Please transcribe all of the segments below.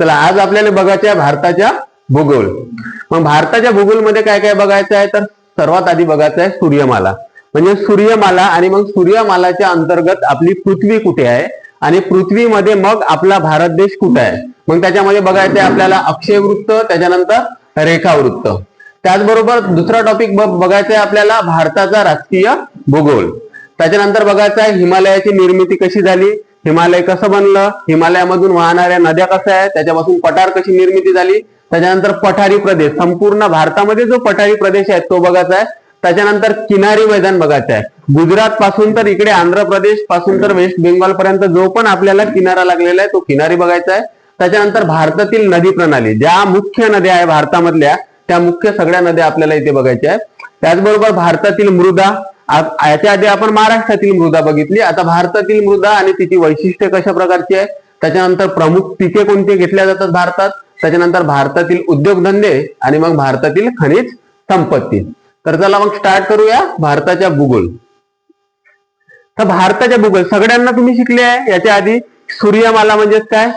चला आज आपल्याला बघायचं आहे भारताच्या भूगोल. मग भारताच्या भूगोलमध्ये काय काय बघायचं आहे तर सर्वात आधी बघायचं आहे सूर्यमाला. म्हणजे सूर्यमाला आणि मग सूर्यमालाच्या अंतर्गत आपली पृथ्वी कुठे आहे? आणि पृथ्वीमध्ये मग आपला भारत देश कुठे आहे? मग त्याच्यामध्ये बघायचं आहे आपल्याला अक्षय वृत्त त्याच्यानंतर रेखावृत्त. त्याचबरोबर दुसरा टॉपिक बघायचा आहे आपल्याला भारताचा राजकीय भूगोल. त्याच्यानंतर बघायचं आहे हिमालयाची निर्मिती कशी झाली? हिमालय कसं बनलं? हिमालयामधून वाहणाऱ्या नद्या कशा आहेत? त्याच्यापासून पठार कशी निर्मिती झाली? त्याच्यानंतर पठारी प्रदेश. संपूर्ण भारतामध्ये जो पठारी प्रदेश आहे तो बघायचा आहे. त्याच्यानंतर किनारी मैदान बघायचं आहे. गुजरात पासून तर इकडे आंध्र प्रदेशपासून तर वेस्ट बेंगॉल पर्यंत जो पण आपल्याला किनारा लागलेला आहे तो किनारी बघायचा आहे. त्याच्यानंतर भारतातील नदी प्रणाली. ज्या मुख्य नद्या आहे भारतामधल्या त्या मुख्य सगळ्या नद्या आपल्याला इथे बघायच्या आहेत. त्याचबरोबर भारतातील मृदा याच्या आधी आपण महाराष्ट्रातील मृदा बघितली. आता भारतातील मृदा आणि तिची वैशिष्ट्ये कशा प्रकारची आहे? त्याच्यानंतर प्रमुख पिके कोणती घेतल्या जातात भारतात. त्याच्यानंतर भारतातील उद्योगधंदे आणि मग भारतातील खनिज संपत्ती. तर चला मग स्टार्ट करूया भारताच्या भूगोल. तर भारताच्या भूगोल सगळ्यांना तुम्ही शिकले आहे. याच्या आधी सूर्यमाला म्हणजेच काय?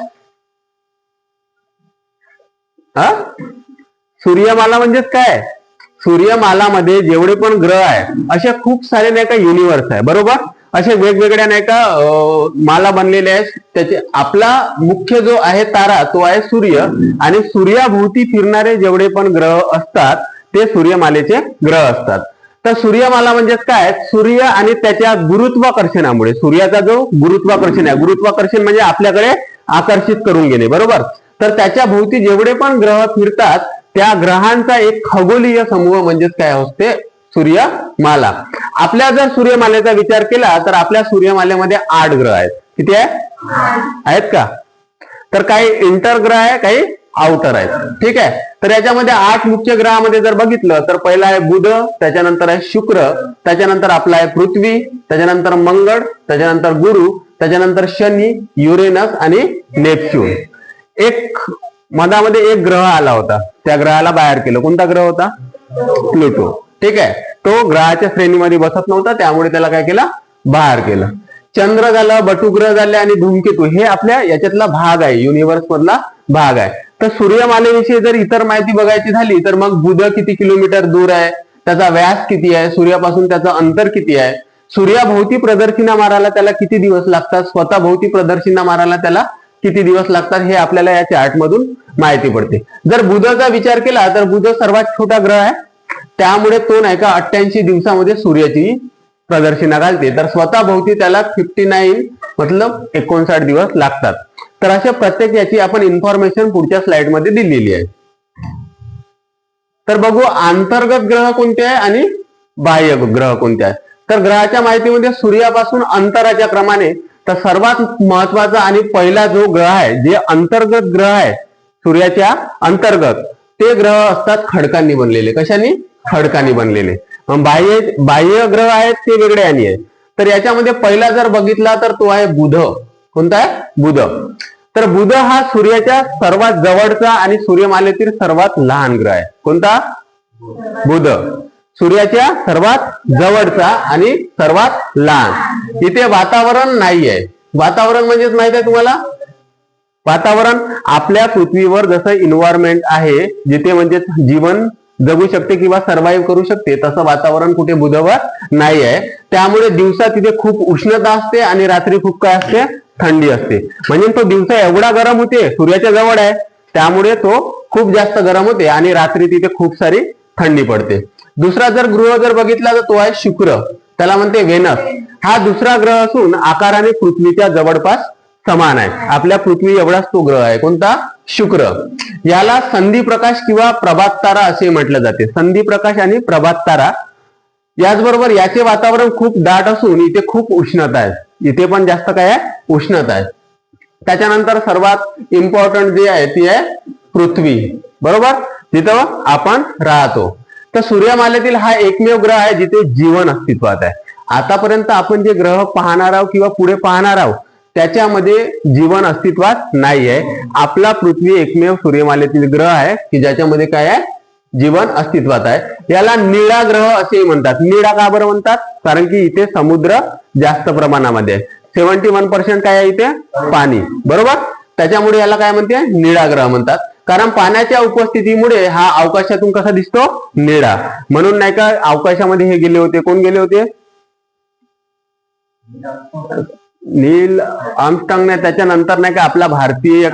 हा सूर्यमाला म्हणजेच काय? सूर्यमालामध्ये जेवढे पण ग्रह आहे अशा खूप सारे नाही का युनिवर्स आहे बरोबर? असे वेगवेगळ्या नाही का माला बनलेले आहेत. त्याचे आपला मुख्य जो आहे तारा तो आहे सूर्य. आणि सूर्याभोवती फिरणारे जेवढे पण ग्रह असतात ते सूर्यमालेचे ग्रह असतात. तर सूर्यमाला म्हणजे काय? सूर्य आणि त्याच्या गुरुत्वाकर्षणामुळे सूर्याचा जो गुरुत्वाकर्षण आहे गुरुत्वाकर्षण म्हणजे आपल्याकडे आकर्षित करून घेणे बरोबर? तर त्याच्या भोवती जेवढे पण ग्रह फिरतात त्या ग्रहांचा एक खगोलीय समूह म्हणजेच काय असते? सूर्यमाला. आपल्या जर सूर्यमालेचा विचार केला तर आपल्या सूर्यमालेमध्ये आठ ग्रह आहेत. किती आहे? आहेत का? तर काही इंटर ग्रह आहे काही आउटर आहेत. ठीक आहे? तर याच्यामध्ये आठ मुख्य ग्रहामध्ये जर बघितलं तर पहिला आहे बुध त्याच्यानंतर आहे शुक्र त्याच्यानंतर आपला आहे पृथ्वी त्याच्यानंतर मंगळ त्याच्यानंतर गुरु त्याच्यानंतर शनी युरेनस आणि नेपच्यून. एक मधामध्ये एक ग्रह आला होता. त्या ग्रहाला बाहेर केलं. कोणता ग्रह होता? प्लुटो. ठीक आहे? तो ग्रहाच्या श्रेणीमध्ये बसत नव्हता. त्यामुळे त्याला काय केलं? बाहेर केलं. चंद्र झालं बटुग्रह झाले आणि धूमकेतू. हे आपल्या याच्यातला भाग आहे. युनिव्हर्स मधला भाग आहे. तर सूर्यमालेविषयी जर इतर माहिती बघायची झाली तर मग बुध किती किलोमीटर दूर आहे? त्याचा व्यास किती आहे? सूर्यापासून त्याचं अंतर किती आहे? सूर्याभोवती प्रदर्शिना मारायला त्याला किती दिवस लागतात? स्वतः भोवती प्रदर्शिना मारायला त्याला किती दिवस लागतात हे आपल्याला या चार्टमधून माहिती पडते. जर बुधाचा विचार केला तर बुध सर्वात छोटा ग्रह आहे. त्यामुळे तो नाही का अठ्ठ्याऐंशी दिवसामध्ये सूर्याची प्रदर्शिना घालते. तर स्वतः भोवती त्याला फिफ्टी नाईन मतलब एकोणसाठ दिवस लागतात. तर अशा प्रत्येक याची आपण इन्फॉर्मेशन पुढच्या स्लाइडमध्ये दिलेली आहे. तर बघू अंतर्गत ग्रह कोणते आहे आणि बाह्य ग्रह कोणते आहे. तर ग्रहाच्या माहितीमध्ये सूर्यापासून अंतराच्या क्रमाने तर सर्वात महत्त्वाचा आणि पहिला जो ग्रह आहे जे अंतर्गत ग्रह आहे सूर्याच्या अंतर्गत ते ग्रह असतात खडकांनी बनलेले. कशाने? खडकांनी बनलेले. बाह्य बाह्य ग्रह आहेत ते वेगळे आणि आहेत. तर याच्यामध्ये पहिला जर बघितला तर तो आहे बुध. कोणता आहे? बुध. तर बुध हा सूर्याच्या सर्वात जवळचा आणि सूर्यमालेतील सर्वात लहान ग्रह आहे. कोणता? बुध. सूर्याच्या सर्वात जवळचा आणि सर्वात लहान. इथे वातावरण नाही आहे वातावरण म्हणजेच माहीत आहे तुम्हाला? वातावरण आपल्या पृथ्वीवर जसं इन्व्हायरमेंट आहे जिथे म्हणजे जीवन जगू शकते किंवा सर्व्हाइव्ह करू शकते तसं वातावरण कुठे बुधवर नाही आहे त्यामुळे दिवसा तिथे खूप उष्णता असते आणि रात्री खूप काय असते? थंडी असते. म्हणजे तो दिवसा एवढा गरम होते सूर्याच्या जवळ आहे त्यामुळे तो खूप जास्त गरम होते आणि रात्री तिथे खूप सारी थंडी पडते. दुसरा जर ग्रह जर बघितला तर तो आहे शुक्र. त्याला म्हणते वेनस. हा दुसरा ग्रह असून आकाराने पृथ्वीच्या जवळपास समान आहे. आपल्या पृथ्वी एवढाच तो ग्रह आहे. कोणता? शुक्र. याला संधी प्रकाश किंवा प्रभात तारा असे म्हटलं जाते. संधी प्रकाश आणि प्रभात तारा याचबरोबर याचे वातावरण खूप दाट असून इथे खूप उष्णता आहे. इथे पण जास्त काय आहे? उष्णता आहे. त्याच्यानंतर सर्वात इम्पॉर्टंट जे आहे ती आहे पृथ्वी. बरोबर? जिथं आपण राहतो. तर सूर्यमालेतील हा एकमेव ग्रह आहे जिथे जीवन अस्तित्वात आहे. आतापर्यंत आपण जे ग्रह पाहणार आहोत किंवा पुढे पाहणार आहोत त्याच्यामध्ये जीवन अस्तित्वात नाही आहे. आपला पृथ्वी एकमेव सूर्यमालेतील ग्रह आहे की ज्याच्यामध्ये काय आहे? जीवन अस्तित्वात आहे. याला निळा ग्रह असेही म्हणतात. निळा का बरं म्हणतात? कारण की इथे समुद्र जास्त प्रमाणामध्ये आहे. सेव्हन्टी वन पर्सेंट काय आहे इथे? पाणी. बरोबर? त्याच्यामुळे याला काय म्हणते? निळा ग्रह म्हणतात. कारण पाण्याच्या उपस्थितीमुळे हा अवकाशातून कसा दिसतो? निळा. म्हणून नाही का अवकाशामध्ये हे गेले होते. कोण गेले होते? नील आर्मस्ट्रॉंग त्याच्यानंतर नाही का आपला भारतीय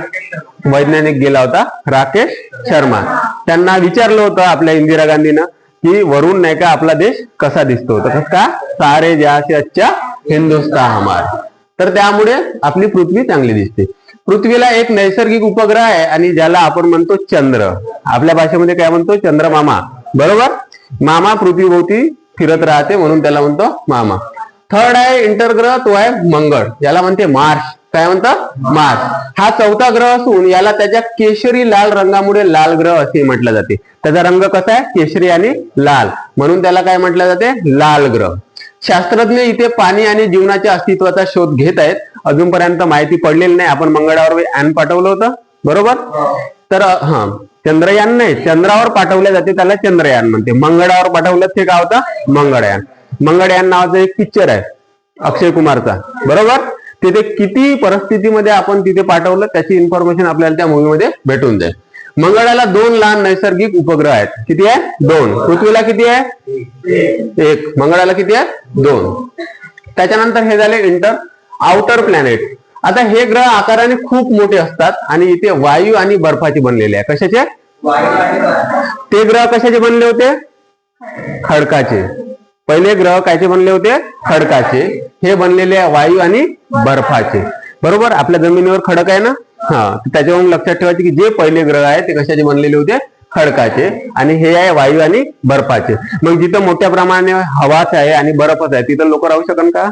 वैज्ञानिक गेला होता राकेश शर्मा. त्यांना विचारलं होतं आपल्या इंदिरा गांधीनं की वरून नाही का आपला देश कसा दिसतो? तर कसं का? सारे जहासे अच्छा हिंदुस्तान हमार तर त्यामुळे आपली पृथ्वी चांगली दिसते. पृथ्वीला एक नैसर्गिक उपग्रह आहे आणि ज्याला आपण म्हणतो चंद्र. आपल्या भाषेमध्ये काय म्हणतो? चंद्रमामा. बरोबर? मामा पृथ्वीभोवती फिरत राहते म्हणून त्याला म्हणतो मामा. थर्ड आहे इंटरग्रह तो आहे मंगळ. याला म्हणते मार्स काय म्हणतात? मार्स हा चौथा ग्रह असून याला त्याच्या केशरी लाल रंगामुळे लाल ग्रह असे म्हटलं जाते. त्याचा रंग कसा आहे? केशरी आणि लाल. म्हणून त्याला काय म्हटलं जाते? लाल ग्रह. शास्त्रज्ञ इथे पाणी आणि जीवनाच्या अस्तित्वाचा शोध घेत आहेत. अजूनपर्यंत माहिती पडलेली नाही. आपण मंगळावर यान पाठवलं होतं. बरोबर? तर हा. चंद्रयान नाही. चंद्रावर पाठवले जाते त्याला चंद्रयान म्हणते. मंगळावर पाठवलं ते काय होतं मंगळयान. मंगळयान नावाचा एक पिक्चर आहे अक्षय कुमारचा. बरोबर? तिथे किती परिस्थितीमध्ये आपण तिथे पाठवलं त्याची इन्फॉर्मेशन आपल्याला त्या मूवीमध्ये भेटून जाईल. मंगळाला दोन लहान नैसर्गिक उपग्रह आहेत. किती आहे? दोन. पृथ्वीला किती आहे? एक. मंगळाला किती आहे? दोन. त्याच्यानंतर हे झाले इंटर आउटर प्लॅनेट आता हे ग्रह आकाराने खूप मोठे असतात आणि इथे वायू आणि बर्फाचे बनलेले आहे. कशाचे? ते ग्रह कशाचे बनले होते? खडकाचे. पहिले ग्रह कायचे बनले होते? खडकाचे. हे बनलेले आहे वायू आणि बर्फाचे. बरोबर? आपल्या जमिनीवर खडक आहे ना? हा त्याच्यावरून लक्षात ठेवायचे की जे पहिले ग्रह आहे ते कशाचे बनलेले होते? खडकाचे. आणि हे आहे वायू आणि बर्फाचे. मग जिथं मोठ्या प्रमाणे हवाच आहे आणि बर्फच आहे तिथं लोक राहू शकन का?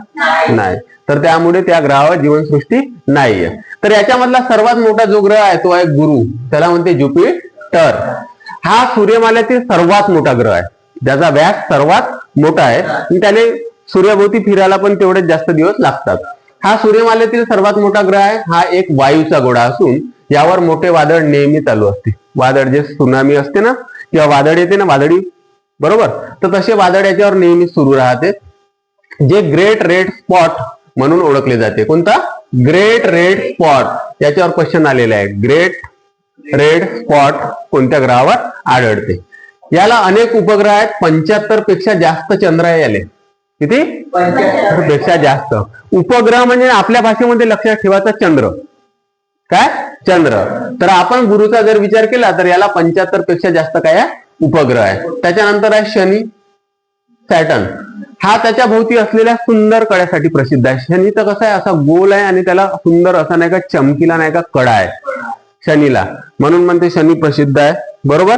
नाही. तर त्यामुळे त्या ग्रहावर जीवनसृष्टी नाहीये. तर याच्यामधला सर्वात मोठा जो ग्रह आहे तो आहे गुरु. त्याला म्हणते ज्युपिटर. हा सूर्यमालेतील सर्वात मोठा ग्रह आहे. ज्याचा व्यास सर्वात मोठा आहे. आणि त्याने सूर्याभोवती फिरायला पण तेवढेच जास्त दिवस लागतात. हा सूर्यमालेतील सर्वात मोठा ग्रह आहे. हा एक वायूचा गोळा असून यावर मोठे वादळ नेहमी चालू असते. वादळ जे सुनामी असते ना किंवा वादळ येते ना वादळी बरोबर? तर तसे वादळ याच्यावर नेहमी सुरू राहते. जे ग्रेट रेड स्पॉट म्हणून ओळखले जाते. कोणता? ग्रेट रेड स्पॉट याच्यावर क्वेश्चन आलेला आहे. ग्रेट रेड स्पॉट कोणत्या ग्रहावर आढळते? याला अनेक उपग्रह आहेत. पंच्याहत्तरपेक्षा जास्त चंद्र आहे याले किती? पेक्षा जास्त. उपग्रह म्हणजे आपल्या भाषेमध्ये लक्षात ठेवायचा चंद्र. काय? चंद्र. तर आपण गुरुचा जर विचार केला तर याला पंच्याहत्तरपेक्षा जास्त काय आहे? उपग्रह आहे. त्याच्यानंतर आहे शनी सॅटन हा त्याच्या भोवती असलेल्या सुंदर कड्यासाठी प्रसिद्ध आहे. शनी तर कसा आहे? असा गोल आहे आणि त्याला सुंदर असा नाही का चमकीला नाही का कडा आहे. शनीला. म्हणून म्हणते शनी प्रसिद्ध आहे. बरोबर?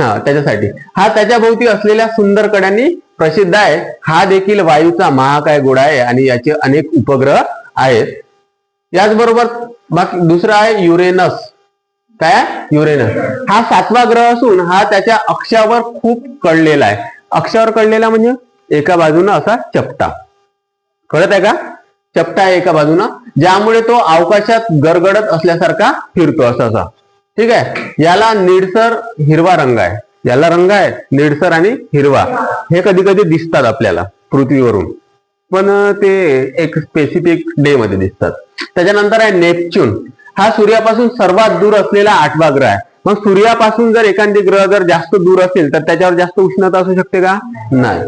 हा त्याच्यासाठी. हा त्याच्या भोवती असलेल्या सुंदर कड्यांनी प्रसिद्ध आहे. हा देखील वायूचा महाकाय गोडा आहे आणि याचे अनेक उपग्रह आहेत. याचबरोबर बाकी दुसरा आहे युरेनस. काय? युरेनस. हा सातवा ग्रह असून हा त्याच्या अक्षावर खूप कळलेला आहे. अक्षावर कळलेला म्हणजे एका बाजूनं असा चपटा. कळत आहे का? चपटा आहे एका बाजूनं ज्यामुळे तो अवकाशात गरगडत असल्यासारखा फिरतो असा असा ठीक आहे? याला निळसर हिरवा रंग आहे. याला रंग आहे निळसर आणि हिरवा. हे कधी कधी दिसतात आपल्याला पृथ्वीवरून. पण ते एक स्पेसिफिक डे मध्ये दिसतात. त्याच्यानंतर आहे नेपच्यून. हा सूर्यापासून सर्वात दूर असलेला आठवा ग्रह आहे. मग सूर्यापासून जर एखादी ग्रह जर जास्त दूर असेल तर त्याच्यावर जास्त उष्णता असू शकते का? नाही.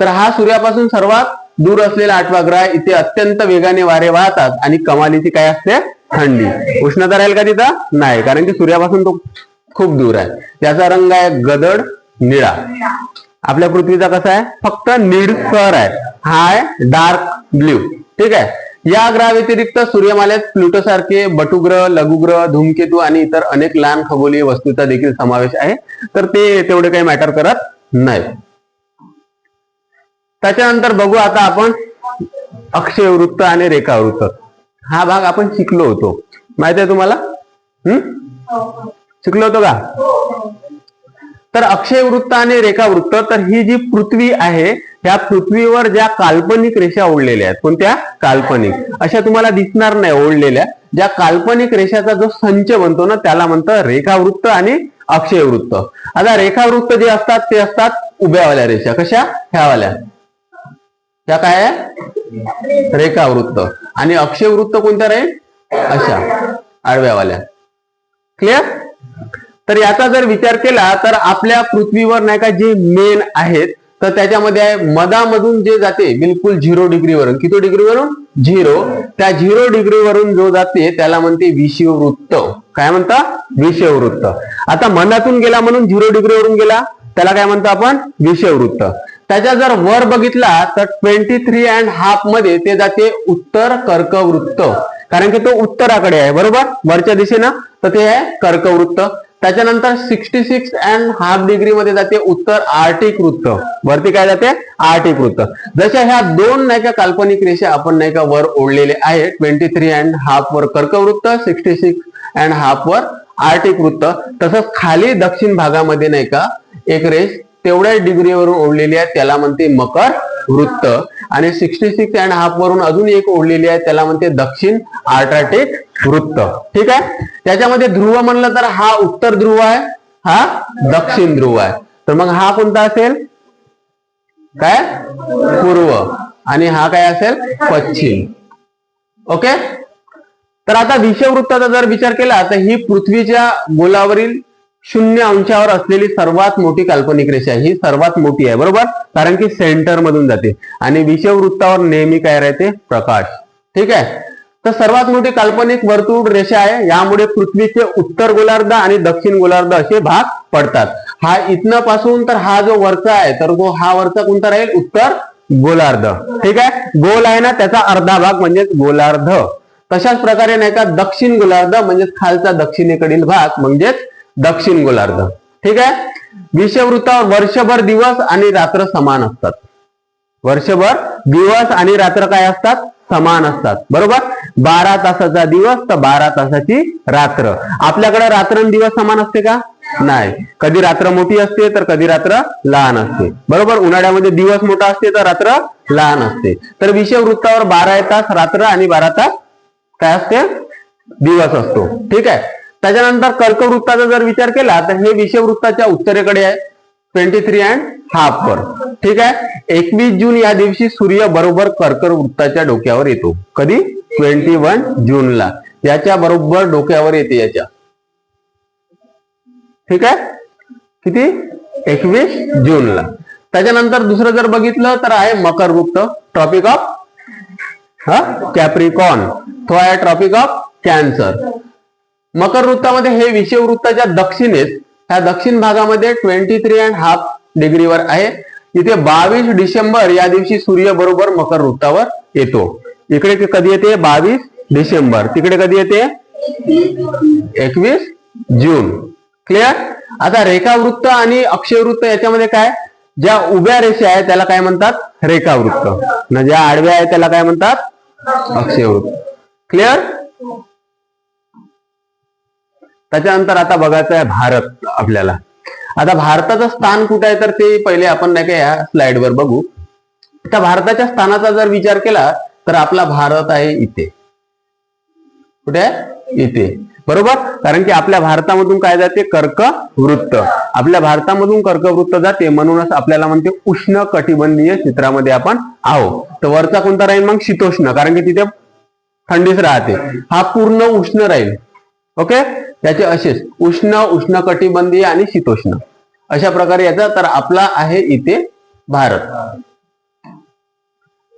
तर हा सूर्यापासून सर्वात दूर असलेला आठवा ग्रह आहे. इथे अत्यंत वेगाने वारे वाहतात आणि कमालीची काय असते? थंडी. उष्णता राहील का तिथं? नाही कारण की सूर्यापासून तो खूप दूर आहे. याचा रंग आहे गदड निळा. आपल्या पृथ्वीचा कसा आहे? फक्त निळसर आहे. हा आहे डार्क ब्ल्यू. ठीक आहे? या ग्रहाव्यतिरिक्त सूर्यमालेत प्लुटो सारखे बटुग्रह लघुग्रह धूमकेतू आणि इतर अनेक लहान खगोलीय वस्तूचा देखील समावेश आहे. तर ते तेवढे काही मॅटर करत नाही. त्याच्यानंतर बघू आता आपण अक्षय वृत्त आणि रेखावृत्त. हा भाग आपण शिकलो होतो. माहिती आहे तुम्हाला? हम्म? शिकलो होतो का? तर अक्षय वृत्त आणि रेखावृत्त तर ही जी पृथ्वी आहे ह्या पृथ्वीवर ज्या काल्पनिक रेषा ओढलेल्या आहेत कोणत्या? काल्पनिक. अशा तुम्हाला दिसणार नाही ओढलेल्या. ज्या काल्पनिक रेषाचा जो संच बनतो ना त्याला म्हणतं रेखावृत्त आणि अक्षय वृत्त. आता रेखावृत्त जे असतात ते असतात उभ्यावाल्या रेषा. कशा? ह्यावाल्या. त्या काय आहे? रेखावृत्त. आणि अक्षय वृत्त कोणत्या राहील अशा. आडव्यावाल्या. क्लिअर तर याचा जर विचार केला तर आपल्या पृथ्वीवर नाही का जे मेन आहेत तर त्याच्यामध्ये आहे मधामधून जे जाते बिलकुल झिरो डिग्रीवरून. किती डिग्रीवरून? झिरो. त्या झिरो डिग्रीवरून जो जाते त्याला म्हणते विषुववृत्त. काय म्हणता? विषुववृत्त. आता मनातून गेला म्हणून झिरो डिग्रीवरून गेला त्याला काय म्हणतो आपण? विषुववृत्त. त्याच्या जर वर बघितला तर ट्वेंटी थ्री अँड हाफमध्ये ते जाते उत्तर कर्कवृत्त. कारण की तो उत्तराकडे आहे बरोबर? वरच्या दिशेनं तर ते आहे कर्कवृत्त. त्याच्यानंतर sixty six and half degree मध्ये जाते उत्तर आर्टिक वृत्त वरती काय जाते? आर्टिक वृत्त जशा ह्या दोन नाही का काल्पनिक रेषा आपण नाही का वर ओढलेले आहे ट्वेंटी थ्री अँड हाफ वर कर्कवृत्त सिक्स्टी सिक्स अँड हाफ वर आर्टिक वृत्त तसंच खाली दक्षिण भागामध्ये नाही का एक रेष तेवढ्या डिग्रीवरून ओढलेली आहे. त्याला म्हणते मकर वृत्त. आणि सिक्स्टी सिक्स अँड हाफ वरून अजून एक ओढलेली आहे. त्याला म्हणते दक्षिण आर्टाटिक वृत्त. ठीक आहे? त्याच्यामध्ये ध्रुव म्हणलं तर हा उत्तर ध्रुव आहे. हा दक्षिण ध्रुव आहे. तर मग हा कोणता असेल? काय? पूर्व. आणि हा काय असेल? पश्चिम. ओके? तर आता विषववृत्ताचा जर विचार केला तर ही पृथ्वीच्या गोलावरील शून्य अंशावर असलेली सर्वात मोठी काल्पनिक रेषा ही सर्वात मोठी आहे बरोबर? कारण की सेंटर मधून जाते. आणि विषववृत्तावर नेहमी काय राहते? प्रकाश. ठीक आहे? तर सर्वात मोठी काल्पनिक वर्तुळ रेषा आहे. यामुळे पृथ्वीचे उत्तर गोलार्ध आणि दक्षिण गोलार्ध असे भाग पडतात. हा इथनं पासून तर हा जो वरचा आहे तर तो हा वरचा कोणता राहील? उत्तर गोलार्ध. ठीक आहे? गोल आहे ना त्याचा अर्धा भाग म्हणजेच गोलार्ध. तशाच प्रकारे नाही का दक्षिण गोलार्ध म्हणजेच खालचा दक्षिणेकडील भाग म्हणजेच दक्षिण गोलार्ध. ठीक आहे? विषववृत्तावर वर्षभर दिवस आणि रात्र समान असतात. वर्षभर दिवस आणि रात्र काय असतात? समान असतात. बरोबर? बारा तासाचा दिवस तर बारा तासाची रात्र. आपल्याकडे रात्र आणि दिवस समान असते का? नाही. कधी रात्र मोठी असते तर कधी रात्र लहान असते. बरोबर? उन्हाळ्यामध्ये दिवस मोठा असते तर रात्र लहान असते. तर विषववृत्तावर बारा तास रात्र आणि बारा तास काय असते? दिवस असतो. ठीक आहे? त्याच्यानंतर कर्कवृत्ताचा जर विचार केला तर हे विषववृत्ताच्या उत्तरेकडे आहे. ट्वेंटी थ्री अँड हाफ वर. ठीक आहे? एकवीस जून या दिवशी सूर्य बरोबर कर्कवृत्ताच्या डोक्यावर येतो. कधी? ट्वेंटी वन जूनला याच्या बरोबर डोक्यावर येते याच्या. ठीक आहे? किती? एकवीस जूनला त्याच्यानंतर दुसरं जर बघितलं तर आहे मकर वृत्त. ट्रॉपिक ऑफ हा? कॅप्रिकॉन तो आहे ट्रॉपिक ऑफ कॅन्सर मकर वृत्तामध्ये हे विषुववृत्ताच्या दक्षिणेस ह्या दक्षिण भागामध्ये ट्वेंटी थ्री अँड हाफ डिग्रीवर आहे. इथे बावीस डिसेंबर या दिवशी सूर्य बरोबर मकर वृत्तावर येतो. इकडे कधी येते? बावीस डिसेंबर. तिकडे कधी येते? एकवीस जून. क्लिअर आता रेखावृत्त आणि अक्षयवृत्त याच्यामध्ये काय? ज्या उभ्या रेषा आहेत त्याला काय म्हणतात? रेखावृत्त. ज्या आडव्या आहेत त्याला काय म्हणतात? अक्षयवृत्त. क्लिअर त्याच्यानंतर आता बघायचं आहे भारत आपल्याला. आता भारताचं स्थान कुठं आहे तर ते पहिले आपण नाही का या स्लाइडवर बघू. तर भारताच्या स्थानाचा जर विचार केला तर आपला भारत आहे इथे. कुठे? आहे इथे. बरोबर? कारण की आपल्या भारतामधून काय जाते? कर्क वृत्त. आपल्या भारतामधून कर्कवृत्त जाते म्हणूनच आपल्याला म्हणते उष्ण कटिबंधीय क्षेत्रामध्ये आपण आहो तर वरचा कोणता राहील मग? शीतोष्ण. कारण की तिथे थंडीच राहते. हा पूर्ण उष्ण राहील. ओके? त्याचे असेच उष्ण उष्ण कटिबंधीय आणि शीतोष्ण. अशा प्रकारे याचा तर आपला आहे इथे भारत.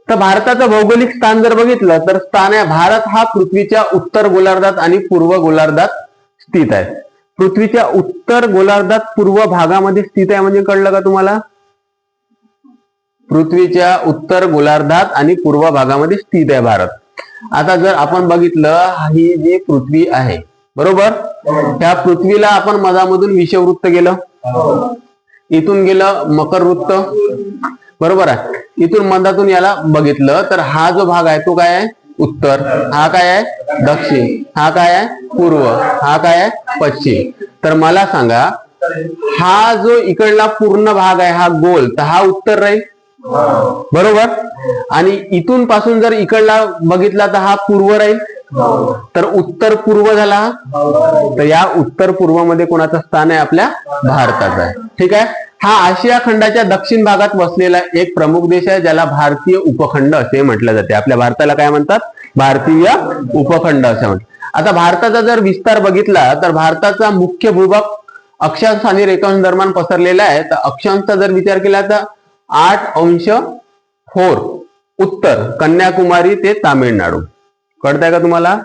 तर भारताचं भौगोलिक स्थान जर बघितलं तर स्थान आहे भारत हा पृथ्वीच्या उत्तर गोलार्धात आणि पूर्व गोलार्धात स्थित आहे. पृथ्वीच्या उत्तर गोलार्धात पूर्व भागामध्ये स्थित आहे म्हणजे कळलं का तुम्हाला? पृथ्वीच्या उत्तर गोलार्धात आणि पूर्व भागामध्ये स्थित आहे भारत. आता जर आपण बघितलं ही जी पृथ्वी आहे बरोबर? त्या पृथ्वीला आपण मधामधून विषववृत्त गेलं इथून गेलं मकर वृत्त बरोबर आहे? इथून मधातून याला बघितलं तर हा जो भाग आहे तो काय आहे? उत्तर. हा काय आहे? दक्षिण. हा काय आहे? पूर्व. हा काय आहे? पश्चिम. तर मला सांगा हा जो इकडला पूर्ण भाग आहे हा गोल तर हा उत्तर राहील? बरोबर? आणि इथून पासून जर इकडला बघितला तर हा पूर्व राहील? तर उत्तर पूर्व झाला. तर या उत्तर पूर्वमध्ये कोणाचं स्थान आहे? आपल्या भारताचं आहे. ठीक आहे? हा आशिया खंडाच्या दक्षिण भागात वसलेला एक प्रमुख देश आहे ज्याला भारतीय उपखंड असे म्हटलं जाते. आपल्या भारताला काय म्हणतात? भारतीय उपखंड असे म्हणतात आता भारताचा जर विस्तार बघितला तर भारताचा मुख्य भूभाग अक्षांश आणि रेखांश दरम्यान पसरलेला आहे. तर अक्षांशचा जर विचार केला तर आठ अंश फोर उत्तर कन्याकुमारी ते तामिळनाडू. कळतंय का तुम्हाला?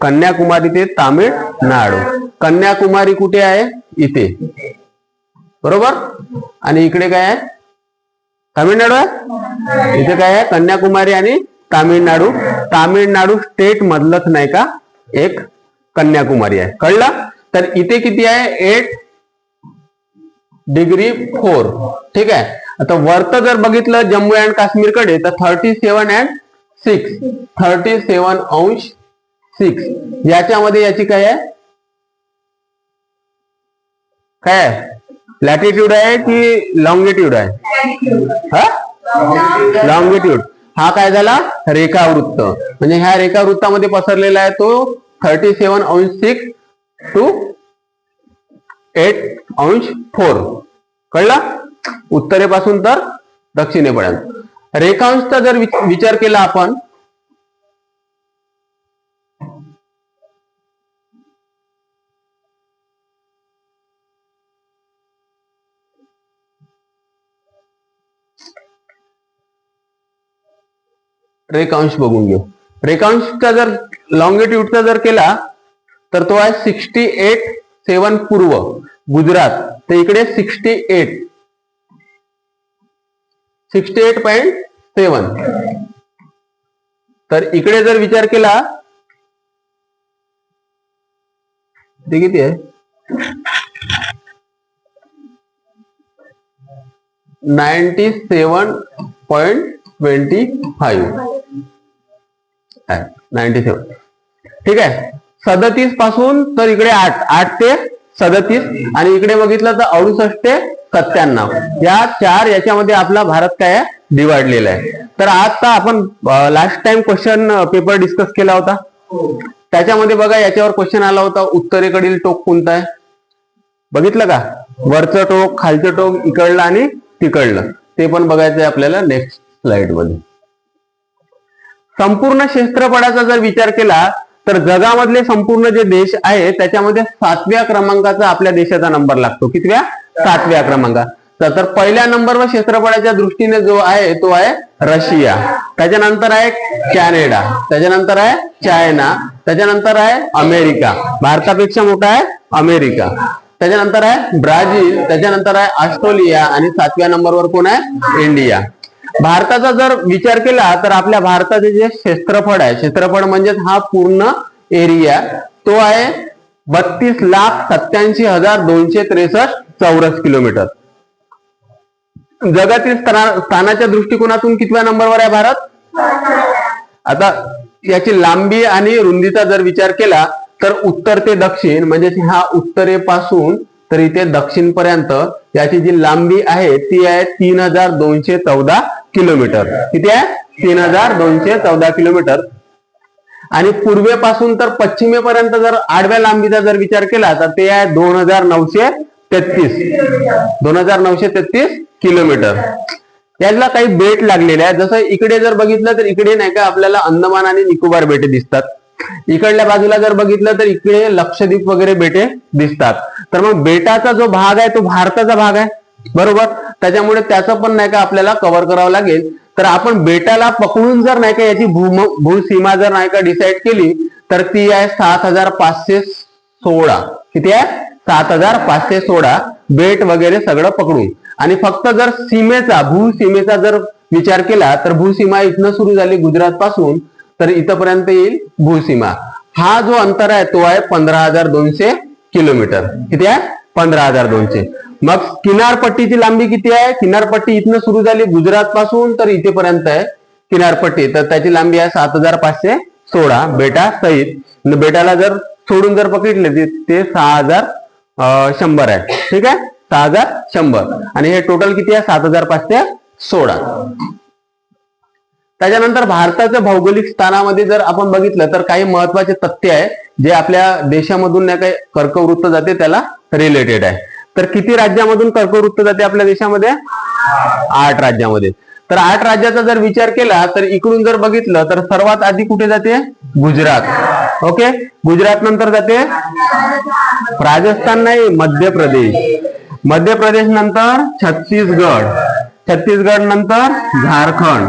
कन्याकुमारी ते तामिळनाडू कन्याकुमारी कुठे आहे? इथे. बरोबर? आणि इकडे काय आहे? तामिळनाडू आहे? इथे काय आहे? कन्याकुमारी आणि तामिळनाडू. तामिळनाडू स्टेट मधलंच नाही का? एक कन्याकुमारी आहे. कळलं? तर इथे किती आहे? एट डिग्री फोर ठीक आहे? आता वर्त जर बघितलं जम्मू अँड काश्मीरकडे तर thirty seven and six. Thirty seven अंश सिक्स. याच्यामध्ये याची काय आहे? काय आहे? लॅटिट्यूड आहे की लॉंगिट्यूड आहे? हा? लॉंगिट्यूड हा काय झाला? रेखावृत्त. म्हणजे ह्या रेखावृत्तामध्ये पसरलेला आहे तो थर्टी सेवन अंश सिक्स टू एट अंश फोर कळला? उत्तरेपासून तर दक्षिणेपर्यंत. रेखांशचा जर विचार केला आपण रेखांश बघून घेऊ. रेखांशचा जर लॉंगिट्यूडचा जर केला तर तो आहे सिक्स्टी एट सेवन पूर्व गुजरात. तर इकडे sixty eight sixty eight point seven. तर इकडे जर विचार केला ते किती आहे? Ninety seven point twenty five. Ninety seven. ठीक आहे सदतीसपासून तर इकडे आठ आठ ते सदतीस. आणि इकडे बघितलं तर अडुसष्ट ते सत्त्याण्णव. या चार याच्यामध्ये आपला भारत काय आहे? डिवाइडलेला आहे. तर आता आपण last time question paper discuss केला होता. त्याच्यामध्ये बघा याच्यावर क्वेश्चन आला होता उत्तरेकडील टोक कोणतं आहे? बघितलं का? वरचं टोक खालचं टोक इकडलं आणि तिकडलं. ते पण बघायचंय आपल्याला नेक्स्ट स्लाइडमध्ये. संपूर्ण क्षेत्रफळाचा जर विचार केला तर जगामधले संपूर्ण जे देश आहे त्याच्यामध्ये सातव्या क्रमांकाचा आपल्या देशाचा नंबर लागतो. कितव्या? सातव्या क्रमांका. तर पहिल्या नंबरवर क्षेत्रफळाच्या दृष्टीने जो आहे तो आहे रशिया. त्याच्यानंतर आहे कॅनेडा. त्याच्यानंतर आहे चायना. त्याच्यानंतर आहे अमेरिका. भारतापेक्षा मोठा आहे अमेरिका. त्याच्यानंतर आहे ब्राझील. त्याच्यानंतर आहे ऑस्ट्रेलिया. आणि सातव्या नंबरवर कोण आहे? इंडिया. भारताचा जर विचार केला तर आपल्या भारताचे जे क्षेत्रफळ आहे क्षेत्रफळ म्हणजेच हा पूर्ण एरिया तो आहे बत्तीस लाख सत्याऐंशी हजार दोनशे त्रेसष्ट चौरस किलोमीटर. जगातील स्थानाच्या दृष्टिकोनातून कितव्या नंबरवर आहे भारत? आता याची लांबी आणि रुंदीचा जर विचार केला तर उत्तर ते दक्षिण म्हणजे हा उत्तरेपासून तर इथे दक्षिण पर्यंत याची जी लांबी आहे ती आहे तीन हजार दोनशे चौदा किलोमीटर. किती आहे? तीन हजार दोनशे चौदा किलोमीटर. आणि पूर्वेपासून तर पश्चिमेपर्यंत जर आडव्या लांबीचा जर विचार केला तर ते आहे दोन हजार नऊशे तेहतीस. दोन हजार नऊशे तेहतीस किलोमीटर. याला काही बेट लागलेले आहे. जसं इकडे जर बघितलं तर इकडे नाही का आपल्याला अंदमान आणि निकोबार बेटे दिसतात. इकडल्या बाजूला जर बघितलं तर इकडे लक्षद्वीप वगैरे बेटे दिसतात. तर मग बेटाचा जो भाग आहे तो भारताचा भाग आहे. बरोबर? त्याच्यामुळे त्याचं पण नाही का आपल्याला कव्हर करावं लागेल. तर आपण बेटाला पकडून जर नाही का याची भूम भूसीमा जर नाही का डिसाईड केली तर ती आहे सात हजार पाचशे सोळा. किती आहे? सात हजार पाचशे सोळा बेट वगैरे सगळं पकडून. आणि फक्त जर सीमेचा भूसीमेचा जर विचार केला तर भूसीमा इथनं सुरू झाली गुजरात पासून तर इथपर्यंत येईल भूसीमा. हा जो अंतर आहे तो आहे पंधरा हजार दोनशे किलोमीटर. किती आहे? पंधरा हजार दोनशे. मग किनारपट्टीची लांबी किती आहे? किनारपट्टी इथनं सुरू झाली गुजरात पासून तर इथेपर्यंत आहे किनारपट्टी. तर त्याची लांबी आहे सात हजार पाचशे सोळा बेटा सहित. बेटाला जर सोडून जर पकडले ते- ते सहा हजार शंभर आहे. ठीक आहे? सहा हजार शंभर. आणि हे टोटल किती आहे? सात हजार पाचशे सोळा. त्याच्यानंतर भारताच्या भौगोलिक स्थानामध्ये जर आपण बघितलं तर काही महत्त्वाचे तथ्य आहे जे आपल्या देशामधून नाही काही कर्कवृत्त जाते त्याला रिलेटेड आहे. तर किती राज्यामधून कर्कवृत्त जाते आपल्या देशामध्ये? आठ राज्यामध्ये. तर आठ राज्याचा जर विचार केला तर इकडून जर बघितलं तर सर्वात आधी कुठे जाते? गुजरात. ओके? गुजरात नंतर जाते? राजस्थान नाही मध्य प्रदेश. मध्य प्रदेश नंतर छत्तीसगड. छत्तीसगड नंतर झारखंड.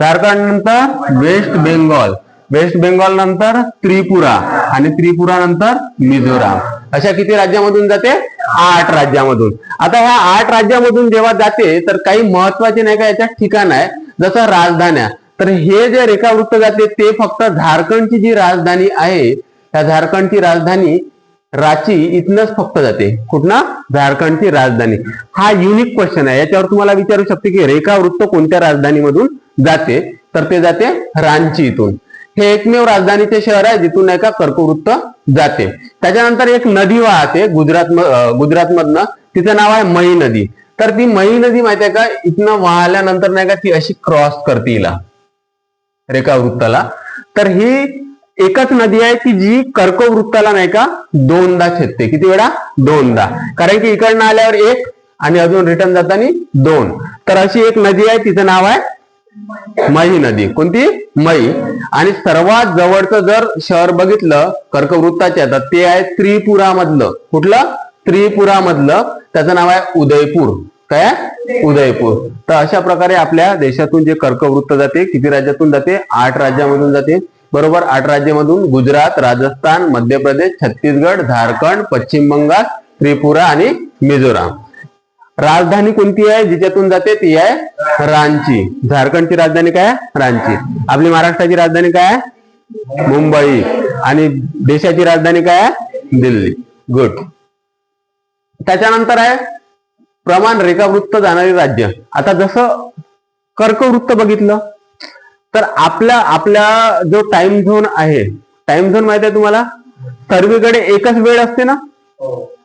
झारखंड नंतर वेस्ट बेंगॉल. वेस्ट बेंगॉल नंतर त्रिपुरा. आणि त्रिपुरा नंतर मिझोराम. अशा किती राज्यामधून जाते? आठ राज्यामधून. आता ह्या आठ राज्यामधून जेव्हा जाते तर काही महत्त्वाचे नाही का याच्यात ठिकाण आहे? जसं राजधान्या. तर हे जे रेखावृत्त जाते ते फक्त झारखंडची जी राजधानी आहे त्या झारखंडची राजधानी रांची इथनच फक्त जाते. कुठनं? झारखंडची राजधानी. हा युनिक क्वेश्चन आहे. याच्यावर तुम्हाला विचारू शकते की रेखावृत्त कोणत्या राजधानीमधून जाते? तर ते जाते रांची इथून. हे एकमेव राजधानीचे शहर आहे जिथून नाही का कर्कवृत्त जाते. त्याच्यानंतर एक नदी वाहते गुजरात गुजरात मधनं तिचं नाव आहे मही नदी. तर ती मही नदी माहिती आहे का? इथनं वाहल्यानंतर नाही का ती अशी क्रॉस करते हिला रेखावृत्ताला. तर ही एकच नदी आहे की जी कर्कवृत्ताला नाही का दोनदा छेदते. किती वेळा? दोनदा. कारण की इकडनं आल्यावर एक आणि अजून रिटर्न जाताना दोन. तर अशी एक नदी आहे तिचं नाव आहे मही नदी. कोणती? मई आणि सर्वात जवळचं जर शहर बघितलं कर्कवृत्ताच्या तर ते आहे त्रिपुरामधलं. कुठलं? त्रिपुरा मधलं त्याचं नाव आहे उदयपूर. काय? उदयपूर. तर अशा प्रकारे आपल्या देशातून जे कर्कवृत्त जाते किती राज्यातून जाते? आठ राज्यामधून जाते. बरोबर आठ राज्यामधून गुजरात राजस्थान मध्य प्रदेश छत्तीसगड झारखंड पश्चिम बंगाल त्रिपुरा आणि मिझोराम. राजधानी कोणती आहे? जिच्यातून जाते ती आहे रांची. झारखंडची राजधानी काय आहे? रांची. आपली महाराष्ट्राची राजधानी काय आहे? मुंबई. आणि देशाची राजधानी काय आहे? दिल्ली. गुड त्याच्यानंतर आहे प्रमाण रेखावृत्त जाणारे राज्य. आता जसं कर्कवृत्त बघितलं तर आपल्या आपल्या जो टाइम झोन आहे टाइम झोन माहिती आहे तुम्हाला? सर्वीकडे एकच वेळ असते ना?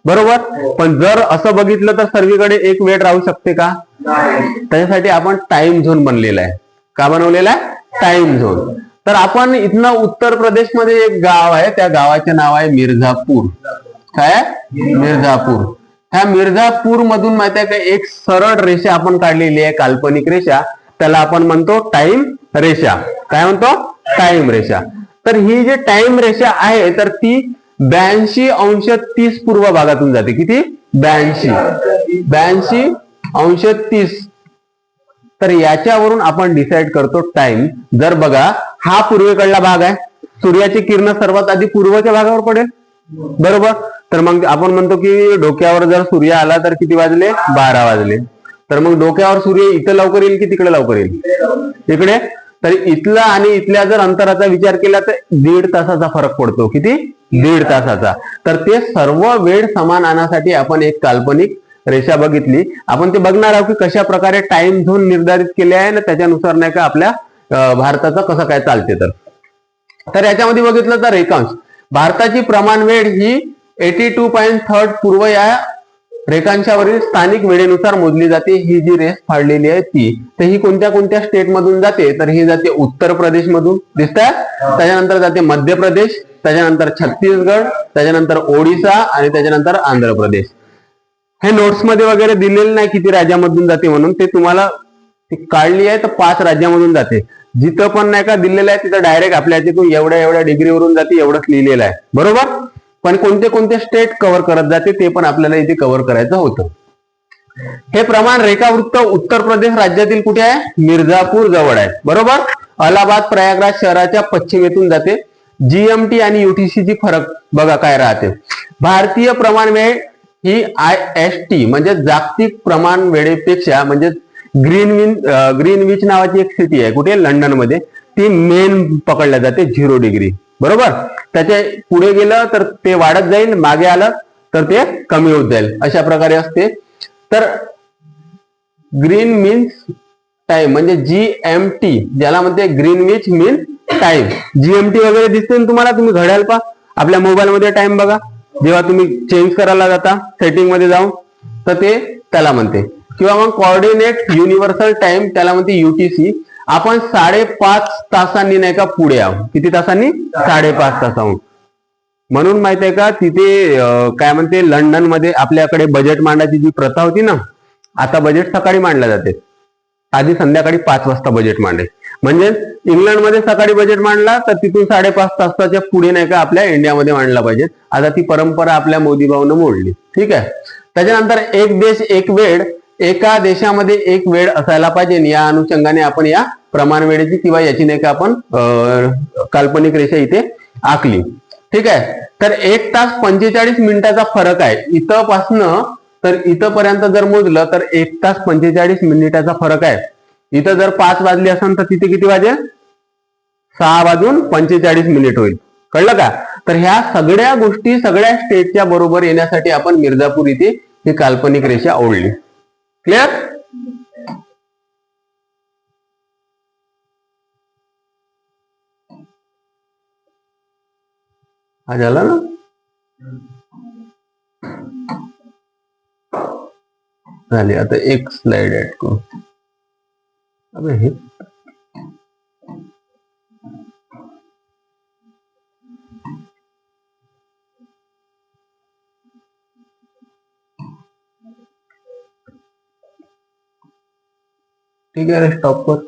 बरोबर? पण जर असं बघितलं तर सर्वीकडे एक वेळ राहू शकते का? त्याच्यासाठी आपण टाइम झोन बनलेला आहे. का बनवलेला आहे? टाइम झोन तर आपण इथनं उत्तर प्रदेशमध्ये एक गाव आहे त्या गावाचे नाव आहे मिर्झापूर. काय? मिर्झापूर. ह्या मिर्झापूर मधून माहिती आहे का एक सरळ रेषा आपण काढलेली आहे काल्पनिक रेषा. त्याला आपण म्हणतो टाइम रेषा. काय म्हणतो? टाइम रेषा. तर ही जी टाइम रेषा आहे तर ती ब्याऐंशी अंश तीस पूर्व भागातून जाते. किती? ब्याऐंशी. ब्याऐंशी अंश तीस. तर याच्यावरून आपण डिसाईड करतो टाइम जर बघा हा पूर्वेकडला भाग आहे. सूर्याची किरण सर्वात आधी पूर्वच्या भागावर पडेल. बरोबर? तर मग आपण म्हणतो की डोक्यावर जर सूर्य आला तर किती वाजले? बारा वाजले. तर मग डोक्यावर सूर्य इथं लवकर येईल की तिकडे लवकर येईल? इकडे. तर इथला आणि इथल्या जर अंतराचा विचार केला तर दीड तासाचा फरक पडतो. किती? दीड तासाचा. तर ते सर्व वेळ समान आणण्यासाठी आपण एक काल्पनिक रेषा बघितली. आपण ते बघणार आहोत की कशा प्रकारे टाइम झोन निर्धारित केले आहे ना त्याच्यानुसार नाही का आपल्या भारताचं कसं काय चालते तर. तर याच्यामध्ये बघितलं तर रेखांश. भारताची प्रमाण वेळ ही एटी टू पॉईंट थर्ड पूर्व या रेखांशावरील स्थानिक वेळेनुसार मोजली जाते. ही जी रेस फाडलेली आहे ती. तर ही कोणत्या कोणत्या स्टेट मधून जाते? तर ही जाते उत्तर प्रदेश मधून दिसत त्याच्यानंतर जाते मध्य प्रदेश. त्याच्यानंतर छत्तीसगड त्याच्यानंतर ओडिसा आणि त्याच्यानंतर आंध्र प्रदेश. हे नोट्समध्ये वगैरे दिलेले नाही किती राज्यामधून जाते म्हणून ते तुम्हाला ती काढली आहे तर पाच राज्यामधून जाते. जिथं पण नाही का दिलेलं आहे तिथं डायरेक्ट आपल्या याच्यातून एवढ्या एवढ्या डिग्रीवरून जाते एवढंच लिहिलेलं आहे. बरोबर? पण कोणते कोणते स्टेट कव्हर करत जाते ते पण आपल्याला इथे कव्हर करायचं होतं. हे प्रमाण रेखावृत्त उत्तर प्रदेश राज्यातील कुठे आहे? मिर्झापूर जवळ आहे. बरोबर? अलाहाबाद प्रयागराज शहराच्या पश्चिमेतून जाते. जीएमटी आणि युटीसीची फरक बघा काय राहते. भारतीय प्रमाण वेळ ही आय एस टी म्हणजे जागतिक प्रमाण वेळेपेक्षा म्हणजे ग्रीन ग्रीनविच नावाची एक सिटी आहे. कुठे? लंडनमध्ये. ती मेन पकडल्या जाते झिरो डिग्री. बरोबर? त्याच्या पुढे गेलं तर ते वाढत जाईल मागे आलं तर ते कमी होत जाईल. अशा प्रकारे असते. तर ग्रीन मीन्स टाइम म्हणजे जी एम टी ज्याला म्हणते ग्रीन विच टाइम जीएमटी वगैरे दिसते ना तुम्हाला तुम्ही घड्याल पा आपल्या मोबाईल मध्ये टाइम बघा. जेव्हा तुम्ही चेंज करायला जाता सेटिंगमध्ये जाऊन तर ते त्याला म्हणते. किंवा मग कोऑर्डिनेट युनिव्हर्सल टाइम त्याला म्हणते युटीसी आपण साडेपाच तासांनी नाही का पुढे आहोत. किती तासांनी? साडेपाच तासाहून. म्हणून माहीत आहे का तिथे काय म्हणते लंडनमध्ये आपल्याकडे बजेट मांडायची जी प्रथा होती ना आता बजेट सकाळी मांडल्या जाते. आधी संध्याकाळी पाच वाजता बजेट मांडे म्हणजे इंग्लंडमध्ये सकाळी बजेट मांडला तर तिथून साडेपाच तासाच्या पुढे नाही का आपल्या इंडियामध्ये मांडला पाहिजे आता ती परंपरा आपल्या मोदी भाऊनं मोडली. ठीक आहे? त्याच्यानंतर एक देश एक वेळ एका देशामध्ये एक वेळ असायला पाहिजे. या अनुषंगाने आपण या प्रमाण वेळेची किंवा याची नाही का आपण काल्पनिक रेषा इथे आखली. ठीक आहे? तर एक तास पंचेचाळीस मिनिटाचा फरक आहे. इथंपासनं तर इथंपर्यंत जर मोजलं तर एक तास पंचेचाळीस मिनिटाचा फरक आहे. इथं जर पाच वाजली असेल तर तिथे किती वाजेल? सहा वाजून पंचेचाळीस मिनिट होईल. कळलं का? तर ह्या सगळ्या गोष्टी सगळ्या स्टेटच्या बरोबर येण्यासाठी आपण मिर्झापूर इथे ही काल्पनिक रेषा ओढली. क्लिअर हा झाला ना? झाले. आता एक स्लाइड ऍड करू. अबे हे ठीक आहे रे स्टॉप कर